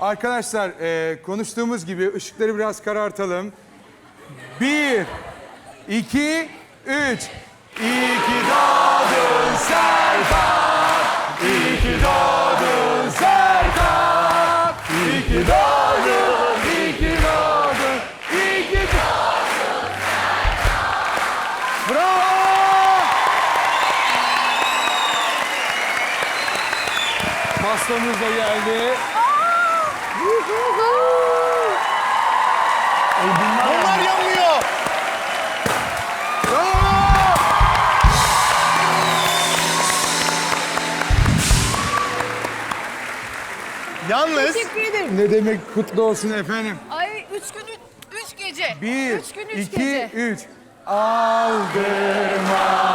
Arkadaşlar e, konuştuğumuz gibi ışıkları biraz karartalım. Bir, iki, üç. İyi ki doğdun Serkan. İyi ki doğdun Serkan. İyi doğdun. Bravo! Pastamız da geldi. Yalnız Teşekkür ederim. Ne demek kutlu olsun efendim. Ay üç gün üç, üç gece. Bir, Üç gün üç iki, gece. üç. Aldırma.